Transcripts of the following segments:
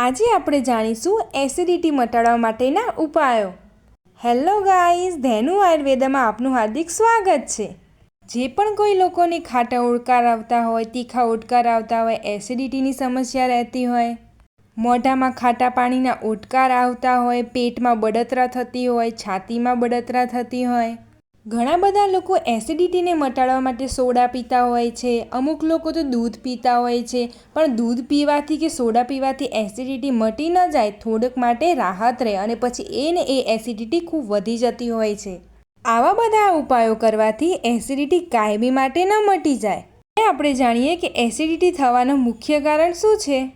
આજે આપણે જાણીશું એસિડિટી મટાડવા માટેના ઉપાયો. હેલો ગાઈઝ ધેનુ આયુર્વેદામાં આપનું હાર્દિક સ્વાગત છે. જે પણ કોઈ લોકોને ખાટા ઓડકાર આવતા હોય, તીખા ઓડકાર આવતા હોય એસિડિટીની સમસ્યા રહેતી હોય, મોઢામાં ખાટા પાણીના ઓડકાર આવતા હોય, પેટમાં બળતરા થતી હોય, છાતીમાં બળતરા થતી હોય ઘણા બધા લોકો એસિડિટીને મટાડવા માટે સોડા પીતા હોય છે, અમુક લોકો તો દૂધ પીતા હોય છે, પણ દૂધ પીવાથી કે સોડા પીવાથી એસિડિટી મટી ન જાય, થોડુંક માટે રાહત રહે અને પછી એને એ એસિડિટી ખૂબ વધી જતી હોય છે. આવા બધા ઉપાયો કરવાથી એસિડિટી કાયમી માટે ન મટી જાય. આપણે જાણીએ કે એસિડિટી થવાનું મુખ્ય કારણ શું છે?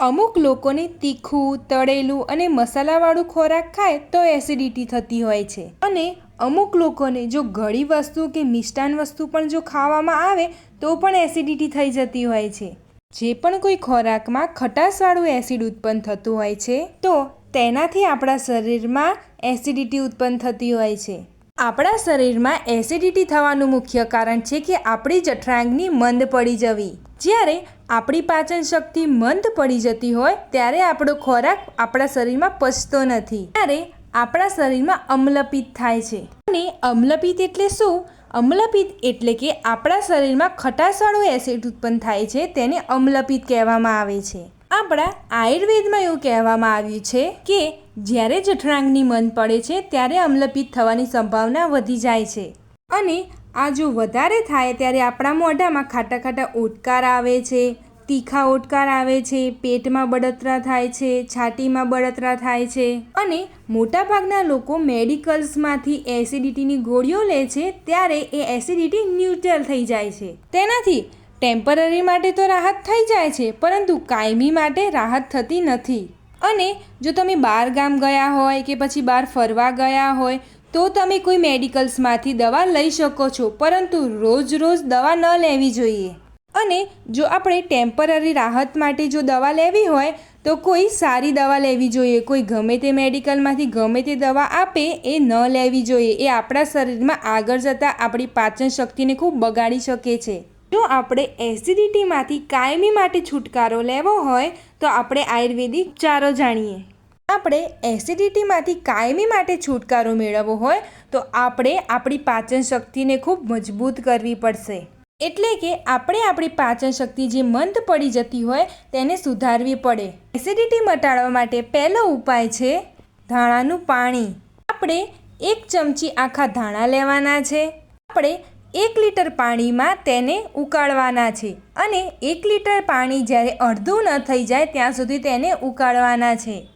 અમુક લોકોને તીખું, તળેલું અને મસાલાવાળું ખોરાક ખાય તો એસિડિટી થતી હોય છે. અને અમુક લોકોને જો ગળી વસ્તુ કે મિષ્ટાન વસ્તુ પણ જો ખાવામાં આવે તો પણ એસિડિટી થઈ જતી હોય છે. જે પણ કોઈ ખોરાકમાં ખટાશવાળું એસિડ ઉત્પન્ન થતું હોય છે, તો તેનાથી આપણા શરીરમાં એસિડિટી ઉત્પન્ન થતી હોય છે. આપણા શરીરમાં એસિડિટી થવાનું મુખ્ય કારણ છે કે આપણી જઠરાંગની મંદ પડી જવી. જ્યારે આપણી પાચન શક્તિ મંદ પડી જતી હોય, ત્યારે આપણો ખોરાક આપણા શરીરમાં પચતો નથી. ત્યારે આપણા શરીરમાં અમ્લપિત થાય છે. અને અમ્લપિત એટલે શું? અમ્લપિત એટલે કે આપણા શરીરમાં ખટાશવાળું એસિડ ઉત્પન્ન થાય છે, તેને અમ્લપિત કહેવામાં આવે છે. આપણા આયુર્વેદમાં એવું કહેવામાં આવ્યું છે કે જ્યારે જઠરાંગની મન પડે છે, ત્યારે અમલપિત થવાની સંભાવના વધી જાય છે. અને આ જો વધારે થાય, ત્યારે આપણા મોઢામાં ખાટા ખાટા ઓટકાર આવે છે, તીખા ઓટકાર આવે છે, પેટમાં બળતરા થાય છે, છાતીમાં બળતરા થાય છે. અને મોટાભાગના લોકો મેડિકલ્સમાંથી એસિડિટીની ગોળીઓ લે છે, ત્યારે એ એસિડિટી ન્યુટ્રલ થઈ જાય છે. તેનાથી ટેમ્પરરી માટે તો રાહત થઈ જાય છે, પરંતુ કાયમી માટે રાહત થતી નથી. અને જો તમે બહાર ગામ ગયા હોય કે પછી બહાર ફરવા ગયા હોય, તો તમે કોઈ મેડિકલ્સમાંથી દવા લઈ શકો છો, પરંતુ રોજ રોજ દવા ન લેવી જોઈએ. અને જો આપણે ટેમ્પરરી રાહત માટે જો દવા લેવી હોય, તો કોઈ સારી દવા લેવી જોઈએ. કોઈ ગમે તે મેડિકલમાંથી ગમે તે દવા આપે, એ ન લેવી જોઈએ. એ આપણા શરીરમાં આગળ જતાં આપણી પાચન શક્તિને ખૂબ બગાડી શકે છે. જો આપણે એસિડિટીમાંથી કાયમી માટે છુટકારો લેવો હોય, તો આપણે આયુર્વેદિક ઉપચારો જાણીએ. આપણે એસિડિટીમાંથી કાયમી માટે છુટકારો મેળવવો હોય, તો આપણે આપણી પાચન શક્તિને ખૂબ મજબૂત કરવી પડશે. એટલે કે આપણે આપણી પાચન શક્તિ જે મંદ પડી જતી હોય, તેને સુધારવી પડે. એસિડિટી મટાડવા માટે પહેલો ઉપાય છે ધાણાનું પાણી. આપણે એક ચમચી આખા ધાણા લેવાના છે. આપણે એક લીટર પાણીમાં તેને ઉકાળવાના છે અને એક લીટર પાણી જ્યારે અડધું ન થઈ જાય ત્યાં સુધી તેને ઉકાળવાના છે.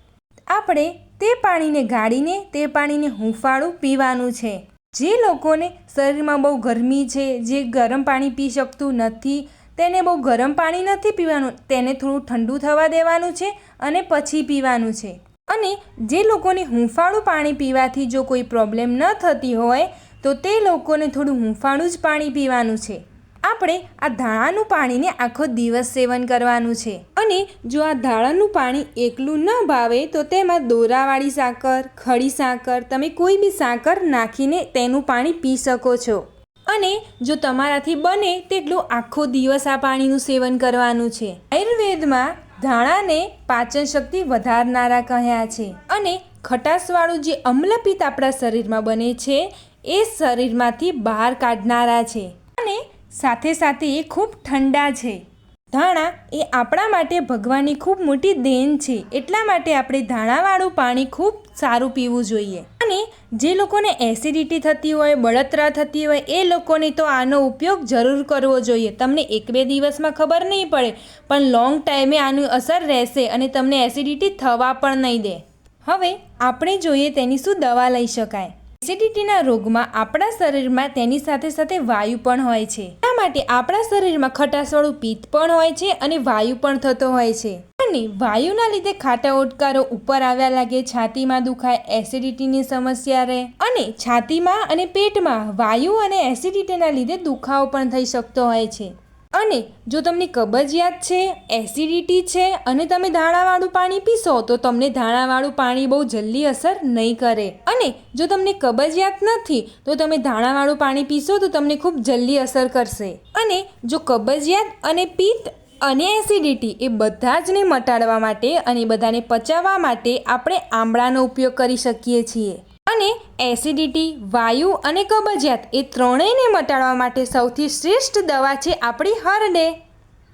આપણે તે પાણીને ગાળીને તે પાણીને હૂંફાળું પીવાનું છે. જે લોકોને શરીરમાં બહુ ગરમી છે, જે ગરમ પાણી પી શકતું નથી, તેને બહુ ગરમ પાણી નથી પીવાનું, તેને થોડું ઠંડુ થવા દેવાનું છે અને પછી પીવાનું છે. અને જે લોકોને હૂંફાળું પાણી પીવાથી જો કોઈ પ્રોબ્લેમ ન થતી હોય તો તે લોકોને થોડું હૂંફાળું જ પાણી પીવાનું છે. આપણે આ ધાણાનું પાણીને આખો દિવસ સેવન કરવાનું છે. અને જો આ ધાણાનું પાણી એકલું ન ભાવે, તો તેમાં દોરાવાળી સાકર ખડી સાકર, તમે કોઈ બી સાકર નાખીને તેનું પાણી પી શકો છો. અને જો તમારાથી બને, તેટલું આખો દિવસ આ પાણીનું સેવન કરવાનું છે. આયુર્વેદમાં ધાણાને પાચન શક્તિ વધારનારા કહ્યા છે. અને ખટાશવાળું જે અમ્લપિત આપણા શરીરમાં બને છે એ શરીરમાંથી બહાર કાઢનારા છે. અને સાથે સાથે એ ખૂબ ઠંડા છે. ધાણા એ આપણા માટે ભગવાનની ખૂબ મોટી દેન છે. એટલા માટે આપણે ધાણાવાળું પાણી ખૂબ સારું પીવું જોઈએ. અને જે લોકોને એસિડિટી થતી હોય, બળતરા થતી હોય, એ લોકોને તો આનો ઉપયોગ જરૂર કરવો જોઈએ. તમને એક બે દિવસમાં ખબર નહીં પડે, પણ લોંગ ટાઈમે આની અસર રહેશે અને તમને એસિડિટી થવા પણ નહીં દે. હવે આપણે જોઈએ તેની શું દવા લઈ શકાય. એસિડિટીના રોગમાં આપણા શરીરમાં તેની સાથે સાથે વાયુ પણ હોય છે. આ માટે આપણા શરીરમાં ખટાશવાળું પિત્ત પણ હોય છે અને વાયુ પણ થતો હોય છે? અને વાયુના લીધે ખાટા ઓટકારો ઉપર આવ્યા લાગે, છાતીમાં દુખાય એસિડિટીની સમસ્યા રહે. અને છાતીમાં અને પેટમાં વાયુ અને એસિડિટીના લીધે દુખાવો પણ થઈ શકતો હોય છે. અને જો તમને કબજિયાત છે, એસિડિટી છે અને તમે ધાણાવાળું પાણી પીશો, તો તમને ધાણાવાળું પાણી બહુ જલ્દી અસર નહીં કરે. અને જો તમને કબજિયાત નથી, તો તમે ધાણાવાળું પાણી પીશો, તો તમને ખૂબ જલ્દી અસર કરશે. અને જો કબજિયાત અને પિત્ત અને એસિડિટી એ બધા જને મટાડવા માટે અને બધાને પચાવવા માટે આપણે આમળાનો ઉપયોગ કરી શકીએ છીએ. અને એસિડિટી, વાયુ અને કબજિયાત એ ત્રણેયને મટાડવા માટે સૌથી શ્રેષ્ઠ દવા છે આપણી હરડે.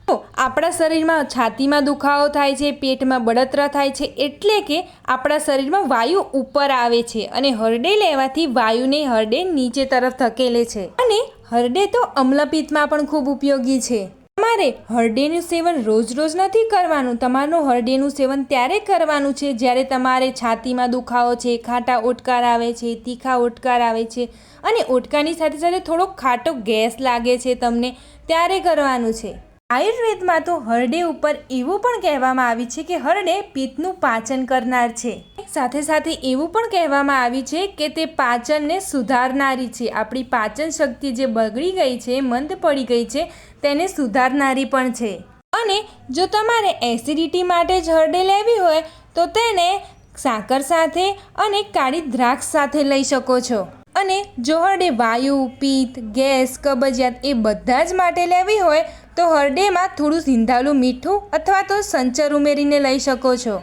તો આપણા શરીરમાં છાતીમાં દુખાવો થાય છે, પેટમાં બળતરા થાય છે, એટલે કે આપણા શરીરમાં વાયુ ઉપર આવે છે અને હરડે લેવાથી વાયુને હરડે નીચે તરફ ધકેલે છે. અને હરડે તો અમ્લપિત્તમાં પણ ખૂબ ઉપયોગી છે. તમારે હરડેનું સેવન રોજ રોજ નથી કરવાનું. તમારું હરડેનું સેવન ત્યારે કરવાનું છે જ્યારે તમારે છાતીમાં દુખાવો છે, ખાટા ઓટકાર આવે છે, તીખા ઓટકાર આવે છે અને ઓટકાની સાથે સાથે થોડોક ખાટો ગેસ લાગે છે તમને, ત્યારે કરવાનું છે. આયુર્વેદમાં તો હરડે ઉપર એવું પણ કહેવામાં આવ્યું છે કે હરડે પિત્તનું પાચન કરનાર છે. સાથે સાથે એવું પણ કહેવામાં આવ્યું છે કે તે પાચનને સુધારનારી છે. આપણી પાચન શક્તિ જે બગડી ગઈ છે, મંદ પડી ગઈ છે, તેને સુધારનારી પણ છે. અને જો તમારે એસિડિટી માટે જ હરડે લેવી હોય, તો તેને સાકર સાથે અને કાળી દ્રાક્ષ સાથે લઈ શકો છો. અને જો હરડે વાયુ, પિત્ત, ગેસ, કબજિયાત એ બધા જ માટે લેવી હોય, તો હરડેમાં થોડું સિંધાલું મીઠું અથવા તો સંચર ઉમેરીને લઈ શકો છો.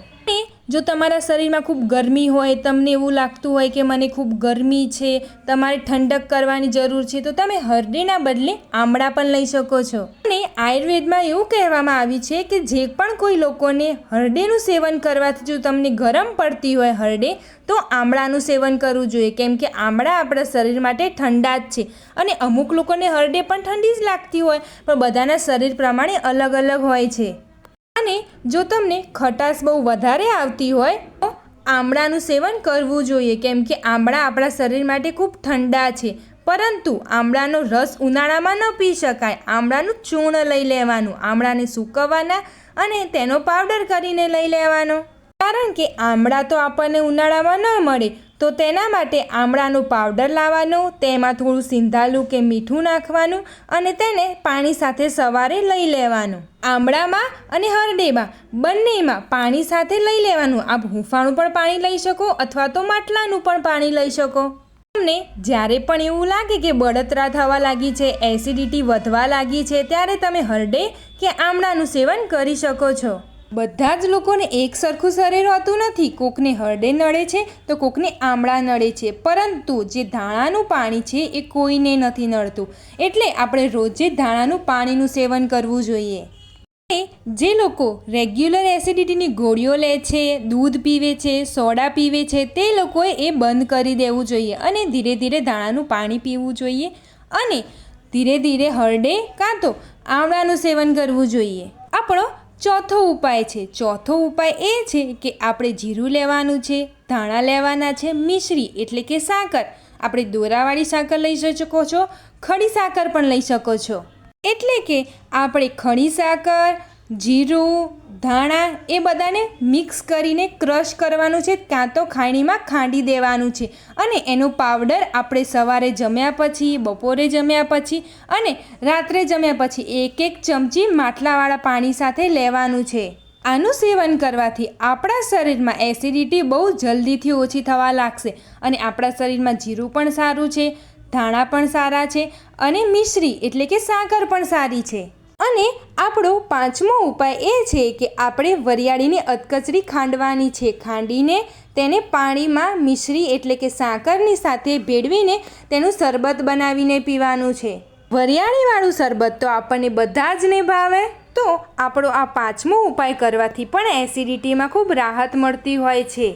જો તમારા શરીરમાં ખૂબ ગરમી હોય, તમને એવું લાગતું હોય કે મને ખૂબ ગરમી છે, તમારે ઠંડક કરવાની જરૂર છે, તો તમે હરડેના બદલે આમળા પણ લઈ શકો છો. અને આયુર્વેદમાં એવું કહેવામાં આવ્યું છે કે જે પણ કોઈ લોકોને હરડેનું સેવન કરવાથી જો તમને ગરમ પડતી હોય હરડે, તો આમળાનું સેવન કરવું જોઈએ. કેમ કે આમળા આપણા શરીર માટે ઠંડા જ છે. અને અમુક લોકોને હરડે પણ ઠંડી જ લાગતી હોય, પણ બધાના શરીર પ્રમાણે અલગ અલગ હોય છે. અને જો તમને ખટાશ બહુ વધારે આવતી હોય, તો આમળાનું સેવન કરવું જોઈએ. કેમ કે આમળા આપણા શરીર માટે ખૂબ ઠંડા છે. પરંતુ આમળાનો રસ ઉનાળામાં ન પી શકાય. આમળાનું ચૂર્ણ લઈ લેવાનું, આમળાને સૂકવવાના અને તેનો પાવડર કરીને લઈ લેવાનો. કારણ કે આમળા તો આપણને ઉનાળામાં ન મળે તો તેના માટે આમળાનો પાવડર લાવવાનો, તેમાં થોડું સિંધાલું કે મીઠું નાખવાનું અને તેને પાણી સાથે સવારે લઈ લેવાનું. આમળામાં અને હરડેમાં બંનેમાં પાણી સાથે લઈ લેવાનું. આપ હૂંફાળું પણ પાણી લઈ શકો અથવા તો માટલાનું પણ પાણી લઈ શકો. તમને જ્યારે પણ એવું લાગે કે બળતરા થવા લાગી છે, એસિડિટી વધવા લાગી છે, ત્યારે તમે હરડે કે આમળાનું સેવન કરી શકો છો. બધા જ લોકોને એક સરખું શરીર હોતું નથી. કોકને હરડે નડે છે તો કોકને આમળા નડે છે. પરંતુ જે ધાણાનું પાણી છે એ કોઈને નથી નડતું. એટલે આપણે રોજે ધાણાનું પાણીનું સેવન કરવું જોઈએ. જે લોકો રેગ્યુલર એસિડિટીની ગોળીઓ લે છે, દૂધ પીવે છે, સોડા પીવે છે, તે લોકોએ એ બંધ કરી દેવું જોઈએ અને ધીરે ધીરે ધાણાનું પાણી પીવું જોઈએ અને ધીરે ધીરે હરડે કાં તો આમળાનું સેવન કરવું જોઈએ. આપણો ચોથો ઉપાય છે. ચોથો ઉપાય એ છે કે આપણે જીરું લેવાનું છે, ધાણા લેવાના છે, મિશ્રી એટલે કે સાકર. આપણે દોરાવાળી સાકર લઈ શકો છો, ખડી સાકર પણ લઈ શકો છો. એટલે કે આપણે ખડી સાકર, જીરું ધાણા એ બધાને મિક્સ કરીને ક્રશ કરવાનું છે, કાં તો ખાણીમાં ખાંડી દેવાનું છે. અને એનો પાવડર આપણે સવારે જમ્યા પછી, બપોરે જમ્યા પછી અને રાત્રે જમ્યા પછી એક એક ચમચી માટલાવાળા પાણી સાથે લેવાનું છે. આનું સેવન કરવાથી આપણા શરીરમાં એસિડિટી બહુ જલ્દીથી ઓછી થવા લાગશે અને આપણા શરીરમાં જીરું પણ સારું છે, ધાણા પણ સારા છે અને મિશ્રી એટલે કે સાકર પણ સારી છે. અને આપણો પાંચમો ઉપાય એ છે કે આપણે વરિયાળીને અધકચરી ખાંડવાની છે. ખાંડીને તેને પાણીમાં મિશ્રી એટલે કે સાકરની સાથે ભેળવીને તેનું શરબત બનાવીને પીવાનું છે. વરિયાળીવાળું શરબત તો આપણને બધા જ ને ભાવે. તો આપણો આ પાંચમો ઉપાય કરવાથી પણ એસિડિટીમાં ખૂબ રાહત મળતી હોય છે.